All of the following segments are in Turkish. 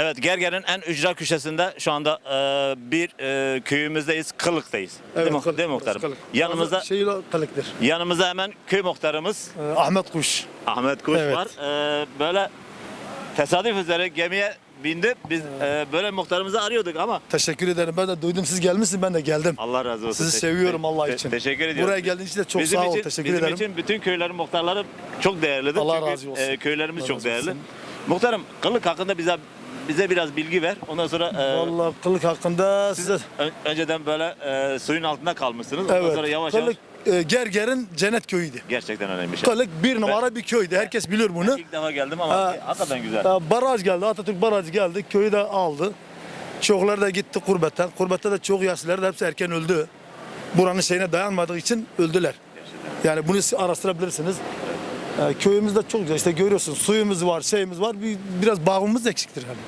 Evet Gerger'in en ücra köşesinde şu anda e, bir e, köyümüzdeyiz, Kılık'tayız. değil, mi, Kılık, değil mi muhtarım? Kılık. Yanımızda Şey Kılık'tır. yanımızda hemen köy muhtarımız Ee, Ahmet Kuş. Ahmet Kuş Evet. var. E, böyle tesadüf üzere gemiye bindi. Biz e, böyle muhtarımızı arıyorduk ama Teşekkür ederim. Ben de duydum siz gelmişsiniz ben de geldim. Allah razı olsun. Sizi Te- seviyorum te- Allah te- için. Teşekkür ediyorum. Buraya geldiğiniz için de çok bizim sağ ol. için, Teşekkür bizim ederim. için bütün köylerin muhtarları çok değerlidir. Allah Çünkü, razı olsun. e, köylerimiz Allah çok değerli. olsun. Muhtarım Kılık hakkında bize bize biraz bilgi ver. Ondan sonra e, Vallahi Kılık hakkında size Ön- önceden böyle e, suyun altında kalmışsınız. Ondan evet. sonra yavaş Kılık yavaş e, Gerger'in cennet köyüydü. gerçekten önemli şey. Kılık bir numara bir köydü. Herkes bilir bunu. İlk defa geldim ama Ha, hakikaten güzel. Ha, Baraj geldi. Atatürk barajı geldi. Köyü de aldı. Çokları da gitti kurbetten. Kurbette de çok yaşlılar da hepsi erken öldü. Buranın şeyine dayanmadığı için öldüler. Yani bunu siz araştırabilirsiniz. Ee, köyümüz de çok güzel. İşte görüyorsunuz suyumuz var, şeyimiz var. Bir, biraz bağımız eksiktir yani.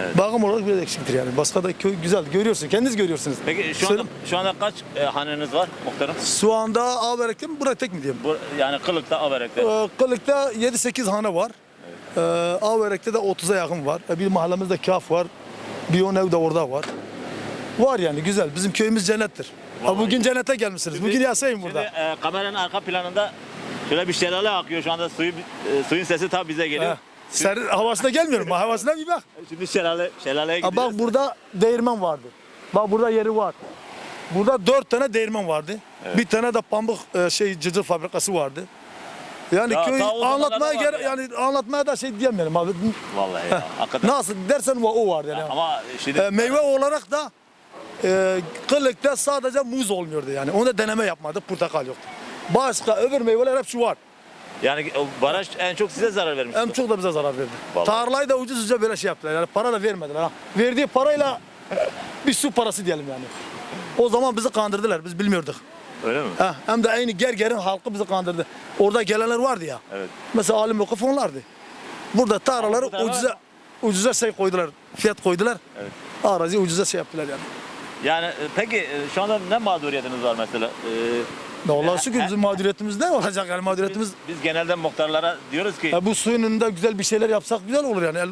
Evet. Bağım olarak biraz eksiktir yani. Başka da köy güzel. Görüyorsun. Kendiniz görüyorsunuz. Peki şu anda Söyle- şu anda kaç e, haneniz var muhtarım? Şu anda Averek'te mi? Buraya tek mi diyeyim? Bu, yani Kılık'ta, Averek'te. Ee, Kılık'ta 7-8 hane var. Ee, Averek'te de 30'a yakın var. Ee, Bir mahallemizde kaf var. Bir on ev de orada var. Var yani güzel. Bizim köyümüz cennettir. Ha, Vallahi. bugün cennete gelmişsiniz. Bugün yaşayın burada. Şimdi e, kameranın arka planında şöyle bir şelale akıyor şu anda suyu e, suyun sesi tabi bize geliyor. Ha. Serin havasına gelmiyorum. Havasına bir bak. Şimdi şelale şelaleye Ha, gidiyoruz. bak burada değirmen vardı. Bak burada yeri var. Burada dört tane değirmen vardı. Bir tane de pamuk e, şey cıcır fabrikası vardı. Yani Ya, köy ta o zamanlarda anlatmaya vardı ya. yani anlatmaya da şey diyemiyorum abi. Vallahi ya, hakikaten. Nasıl dersen o, o vardı yani. Ama şimdi E, meyve olarak da e, Kılık'ta sadece muz olmuyordu yani. Onu deneme yapmadı. Portakal yoktu. Başka öbür meyveler hepsi var. Yani o baraj en çok size zarar vermiş. En çok da bize zarar verdi. Vallahi. Tarlayı da ucuz ucuza böyle şey yaptılar. Yani para da vermediler. Ha. Verdiği parayla bir su parası diyelim yani. O zaman bizi kandırdılar. Biz bilmiyorduk. Öyle mi? Ha, hem de aynı Gerger'in halkı bizi kandırdı. Orada gelenler vardı ya. Evet. Mesela alim okuf onlardı. Burada tarlaları bu tarafa- ucuza ucuza şey koydular. Fiyat koydular. Evet. Arazi ucuza şey yaptılar yani. Yani e, peki e, şu anda ne mağduriyetiniz var mesela? Ee, Allah'a şükür bizim mağduriyetimiz ne olacak yani mağduriyetimiz. biz, genelde muhtarlara diyoruz ki Ya bu suyun önünde güzel bir şeyler yapsak güzel olur yani. El-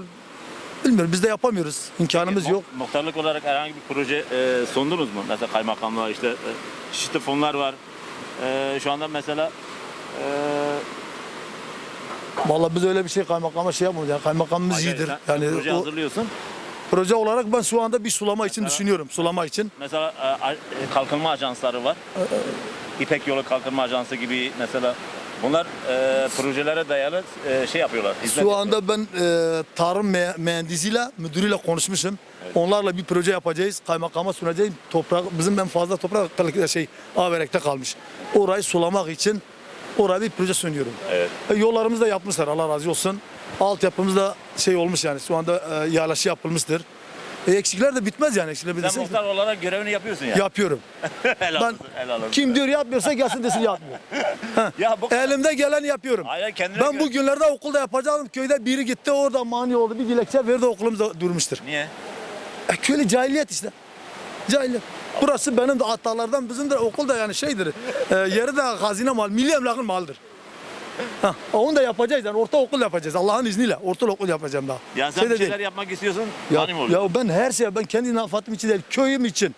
Bilmiyorum biz de yapamıyoruz. İmkanımız mu- yok. Muhtarlık olarak herhangi bir proje e, sundunuz mu? Mesela kaymakamlığa işte e, çeşitli fonlar var. E, şu anda mesela e, Vallahi biz öyle bir şey kaymakama şey yapmıyoruz. Yani kaymakamımız iyidir. sen- sen Yani proje o, hazırlıyorsun. proje olarak ben şu anda bir sulama için düşünüyorum. Sulama için. Mesela e, a- e, kalkınma ajansları var. İpek Yolu Kalkınma Ajansı gibi mesela bunlar e, projelere dayalı e, şey yapıyorlar. Şu anda ben e, tarım me- mühendisiyle, müdürüyle konuşmuşum. Onlarla bir proje yapacağız. Kaymakama sunacağız. Toprak, bizim en fazla toprak şey Averek'te kalmış. Orayı sulamak için oraya bir proje sunuyorum. Evet. E, yollarımızı da yapmışlar Allah razı olsun. Altyapımız da şey olmuş yani şu anda e, yağlaşı yapılmıştır. E, eksikler de bitmez yani. Eksikler Sen bitmez. muhtar olarak görevini yapıyorsun yani. Yapıyorum. helal Ben olsun, helal olsun. kim diyor yapmıyorsa gelsin desin yapmıyor. Ya bu Elimde geleni yapıyorum. Hayır, kendine Ben göre- bu günlerde okulda yapacağım. Köyde biri gitti orada mani oldu. Bir dilekçe verdi okulumuz da durmuştur. Niye? E, köylü cahiliyet işte. Cahiliyet. Burası benim de atalardan bizim de okulda yani şeydir. E, yeri de hazine mal, milli emlakın malıdır. Ha, onu da yapacağız yani orta okul yapacağız Allah'ın izniyle orta okul yapacağım daha. Yani sen Şey de bir şeyler değil. yapmak istiyorsun, Ya, oluyor? ya ben her şey ben kendi nafatım için değil köyüm için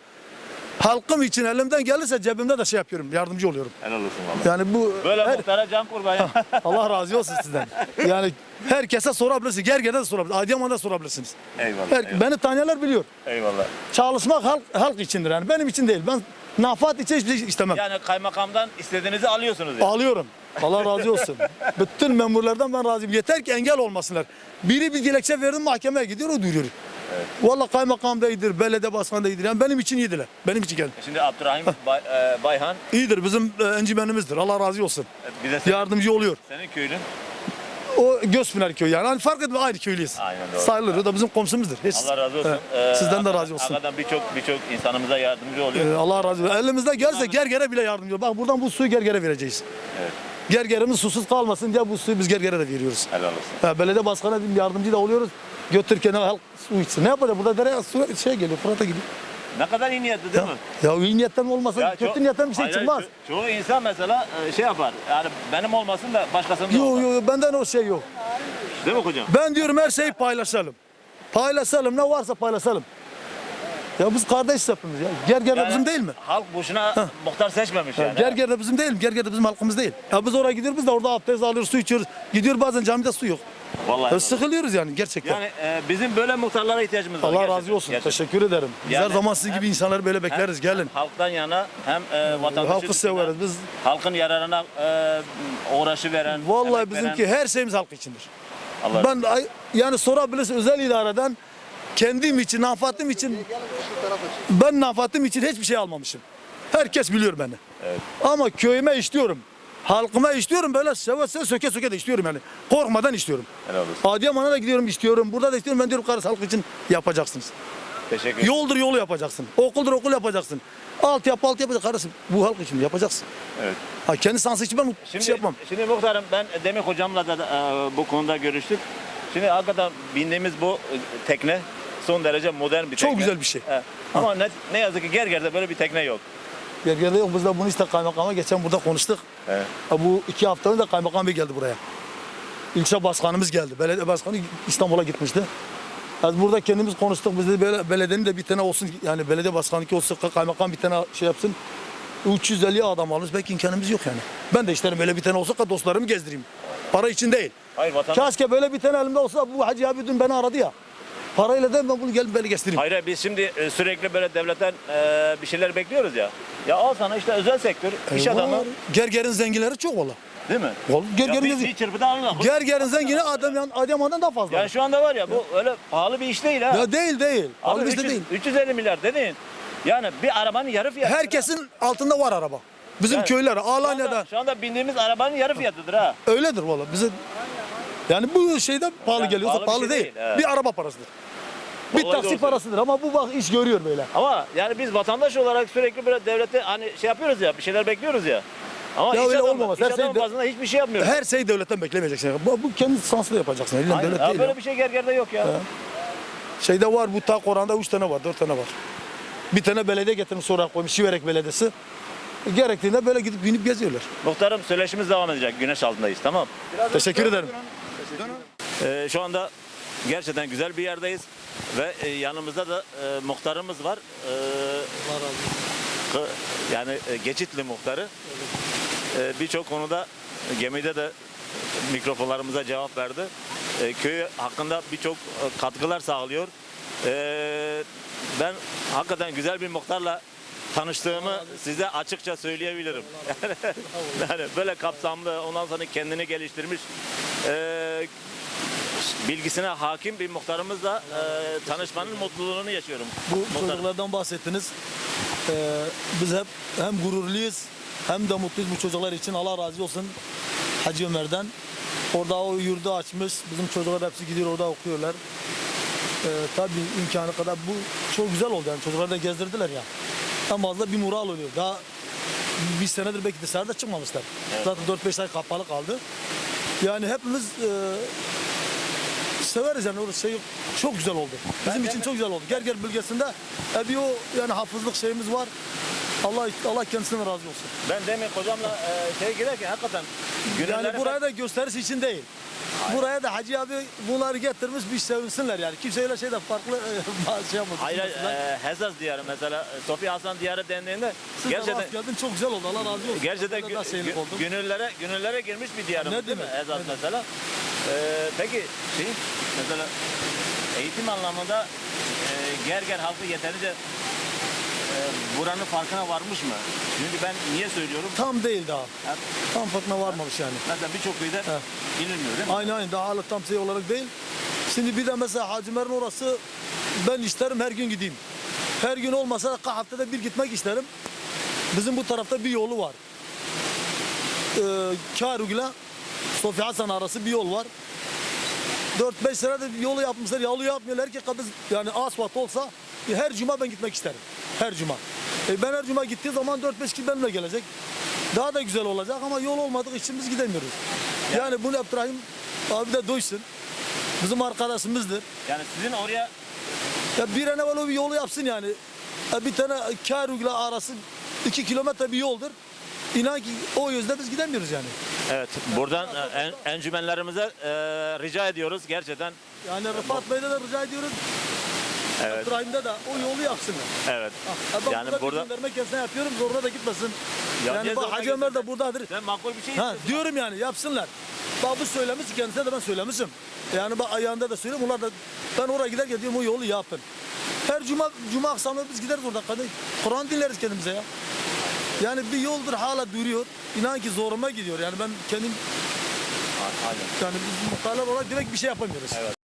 halkım için elimden gelirse cebimde de şey yapıyorum yardımcı oluyorum. Helal olsun valla. Yani bu Böyle her- muhtara can kurban ya. Allah razı olsun sizden. Yani herkese sorabilirsiniz. Gerge'de de sorabilirsiniz. Adıyaman'da sorabilirsiniz. eyvallah, Her, eyvallah. beni tanıyanlar biliyor. eyvallah. Çalışmak halk, halk içindir yani. Benim için değil. Ben nafat için hiçbir şey istemem. Yani kaymakamdan istediğinizi alıyorsunuz yani. Alıyorum. Allah razı olsun. Bütün memurlardan ben razıyım. Yeter ki engel olmasınlar. Biri bir dilekçe verdim mahkemeye gidiyor o duyuruyor. Vallahi kaymakam da iyidir, belediye başkanı da iyidir. Yani benim için iyidirler. Benim için geldi. Şimdi Abdurrahim Bay- e, Bayhan İyidir bizim e, encimenimizdir. Allah razı olsun. e, bize senin, Yardımcı oluyor. senin köylün. O Gözpınar köyü yani. Hani fark etmiyor aynı köylüyüz. Aynen doğru. Sayılır. O da bizim komşumuzdur. Hiç. Allah razı olsun. Ee, Sizden de razı olsun. Hakikaten birçok birçok insanımıza yardımcı oluyor. Ee, Allah razı olsun. Elimizde gelse gergere bile yardımcı olur. Bak buradan bu suyu gergere vereceğiz. Evet. Gergerimiz susuz kalmasın diye bu suyu biz gergere de veriyoruz. Helal olsun. Ha, belediye başkanı yardımcı da oluyoruz. Götürürken halk su içsin. Ne yapacak? Burada dereye su şey geliyor, Fırat'a gidiyor. Ne kadar iyi niyetli değil mi? Ya iyi niyetten olmasa Ya kötü ço- niyetten bir şey Hayır, çıkmaz. ço- çoğu insan mesela e, şey yapar. Yani benim olmasın da başkasının da Yok olsun. yok benden o şey yok. Değil mi hocam? Ben diyorum her şeyi paylaşalım. Paylaşalım ne varsa paylaşalım. Ya biz kardeş hepimiz ya. Gerger de Yani bizim değil mi? Halk boşuna muhtar seçmemiş yani. Gerger de bizim değil mi? Gerger de bizim halkımız değil. Ya biz oraya gidiyoruz biz de orada abdest alıyoruz, su içiyoruz. Gidiyor bazen camide su yok. Vallahi. Sıkılıyoruz yani gerçekten. Yani e, bizim böyle muhtarlara ihtiyacımız var. Allah gerçekten. razı olsun. Gerçekten. Teşekkür ederim. Biz Yani her zaman sizin hem- gibi insanları böyle bekleriz. Hem- Gelin. Halktan yana hem e, vatandaşı Halkı düşünen, severiz. Biz Halkın yararına e, uğraşı veren. vallahi emek veren- bizimki her şeyimiz halk içindir. Allah Ben ay- yani sorabilirsin özel idareden kendim için, nafatım için ben nafatım için hiçbir şey almamışım. Herkes biliyor beni. Evet. Ama köyüme işliyorum. Halkıma işliyorum böyle seve seve söke söke de işliyorum yani. Korkmadan işliyorum. Helal olsun. Adıyaman'a da gidiyorum istiyorum. Burada da istiyorum. Ben diyorum karısı halk için yapacaksınız. Teşekkür ederim. Yoldur yolu yapacaksın. Okuldur okul yapacaksın. Alt yap alt yapacaksın. Karısı bu halk için yapacaksın. Evet. Ha, kendi sansı için ben Şimdi, şey yapmam. şimdi muhtarım ben Demek hocamla da e, bu konuda görüştük. Şimdi hakikaten bindiğimiz bu e, tekne son derece modern bir Çok tekne. güzel bir şey. Evet. Ama ne, ne yazık ki Gerger'de böyle bir tekne yok. Gergerde yok. Biz de bunu işte kaymakama geçen burada konuştuk. Ha, bu iki hafta önce kaymakam bey geldi buraya. İlçe başkanımız geldi. Belediye başkanı İstanbul'a gitmişti. Az burada kendimiz konuştuk. Biz de böyle belediyenin de bir tane olsun yani belediye başkanı ki olsun kaymakam bir tane şey yapsın. 350 adam alırız. Belki imkanımız yok yani. Ben de isterim böyle bir tane olsa da dostlarımı gezdireyim. Para için değil. Hayır vatandaş. Keşke böyle bir tane elimde olsa bu Hacı abi dün beni aradı ya. Parayla da ben bunu gelip böyle gezdireyim. Hayır hayır, biz şimdi e, sürekli böyle devletten e, bir şeyler bekliyoruz ya. Ya al sana işte özel sektör, iş E, adamı. Gerger'in zenginleri çok valla. değil mi? Vallahi Ya Gerger'in bir, bir çırpıda alırlar. Gerger'in zengini adam Adıyaman'dan daha fazla. Yani şu anda var ya bu öyle pahalı bir iş değil ha. Ya değil değil. Abi Abi bizde 300 değil. 350 milyar dedin. Yani bir arabanın yarı fiyatı. Herkesin altında var araba. Bizim Evet. köyler, şu anda, Alanya'da şu anda bindiğimiz arabanın yarı fiyatıdır ha. öyledir valla. Bize yani bu şeyde pahalı Yani geliyorsa pahalı bir pahalı, şey değil. değil, evet. Bir araba parasıdır. Bir Vallahi taksi doğru parasıdır ama bu bak iş görüyor böyle. Ama yani biz vatandaş olarak sürekli böyle devlete hani şey yapıyoruz ya, bir şeyler bekliyoruz ya. Ama Ya iş öyle adamı, olmaz. iş Her şey adamı de- bazında hiçbir şey yapmıyoruz. Her şeyi devletten beklemeyeceksin. Bu, bu kendi sansıyla yapacaksın. Elinden Aynen. devlet Ya değil. böyle ya. bir şey gergerde yok ya. Şeyde var bu tak oranda 3 tane var, 4 tane var. Bir tane belediye getirmiş sonra koymuş Şiverek Belediyesi. Gerektiğinde böyle gidip binip geziyorlar. Muhtarım söyleşimiz devam edecek. Güneş altındayız tamam. Teşekkür ederim. Ee, şu anda gerçekten güzel bir yerdeyiz. Ve e, yanımızda da e, muhtarımız var. Ee, kı- yani e, Geçitli muhtarı. Ee, Birçok konuda gemide de mikrofonlarımıza cevap verdi. Ee, köy hakkında birçok e, katkılar sağlıyor. Ee, ben hakikaten güzel bir muhtarla tanıştığımı size açıkça söyleyebilirim. yani böyle kapsamlı, ondan sonra kendini geliştirmiş, e, bilgisine hakim bir muhtarımızla e, tanışmanın mutluluğunu yaşıyorum. Bu Muhtarım. çocuklardan bahsettiniz. Ee, biz hep hem gururluyuz hem de mutluyuz bu çocuklar için. Allah razı olsun Hacı Ömer'den. Orada o yurdu açmış. Bizim çocuklar hepsi gidiyor orada okuyorlar. Ee, tabii imkanı kadar bu çok güzel oldu yani çocukları da gezdirdiler ya. En fazla bir mural oluyor. Daha bir senedir belki dışarıda çıkmamışlar. Zaten 4-5 ay kapalı kaldı. Yani hepimiz e, severiz yani orası şey çok güzel oldu. Bizim için çok güzel oldu. Gerger bölgesinde e, bir o yani hafızlık şeyimiz var. Allah Allah kendisine razı olsun. Ben demin hocamla e, şeye girerken hakikaten Yani buraya da gösterisi için değil. Buraya da Hacı abi bunları getirmiş bir sevinsinler yani. Kimse öyle şeyde farklı e, şey yapmadı. Hayır, e, Hezaz diyarı mesela e, Sofya Hasan diyarı dendiğinde Siz gerçekten rast geldin çok güzel oldu. Allah razı olsun. gerçekten gü- gü- gönüllere gönüllere girmiş bir diyarımız Ne değil mi? Hezaz ne mesela. E, peki şey mesela eğitim anlamında e, Gerger halkı yeterince e, buranın farkına varmış mı? Çünkü ben niye söylüyorum? Tam değil daha. Ha, Tam farkına varmamış yani. Mesela birçok köyde He. bilinmiyor değil mi? Aynı aynı daha hala tam şey olarak değil. Şimdi bir de mesela Hacı Mer'in orası ben isterim her gün gideyim. Her gün olmasa da haftada bir gitmek isterim. Bizim bu tarafta bir yolu var. Ee, Karugül'e Sofya Hasan arası bir yol var. 4-5 senedir yolu yapmışlar. Yolu yapmıyorlar ki biz yani asfalt olsa her cuma ben gitmek isterim. Her cuma. E, ben her cuma gittiği zaman 4-5 kişi benimle gelecek. Daha da güzel olacak ama yol olmadığı için biz gidemiyoruz. Yani bunu Abdurrahim abi de duysun. Bizim arkadaşımızdır. Yani sizin oraya Ya bir an evvel bir yolu yapsın yani. Ya bir tane Karugül'e arası 2 kilometre bir yoldur. İnan ki o yüzden biz gidemiyoruz yani. Evet. Buradan e, en, encümenlerimize e, rica ediyoruz gerçekten. Yani Rıfat Bey'de de rica ediyoruz. Evet. İbrahim'de de o yolu yapsınlar. Evet. Ha, ben Yani burada, burada- bir gönderme kendisine yapıyorum zoruna da gitmesin. Ya yani bak Hacı Ömer de buradadır. Sen makul bir şey Ha, diyorum yani yapsınlar. Bak bu söylemiş kendisine de ben söylemişim. Yani bak ayağında da söylüyorum onlar da ben oraya giderken diyorum o yolu yapın. Her cuma cuma akşamları biz gideriz orada. Kur'an dinleriz kendimize ya. Yani bir yoldur hala duruyor. İnan ki zoruma gidiyor. Yani ben kendim Aynen. yani biz muhtarlar olarak direkt bir şey yapamıyoruz. Evet.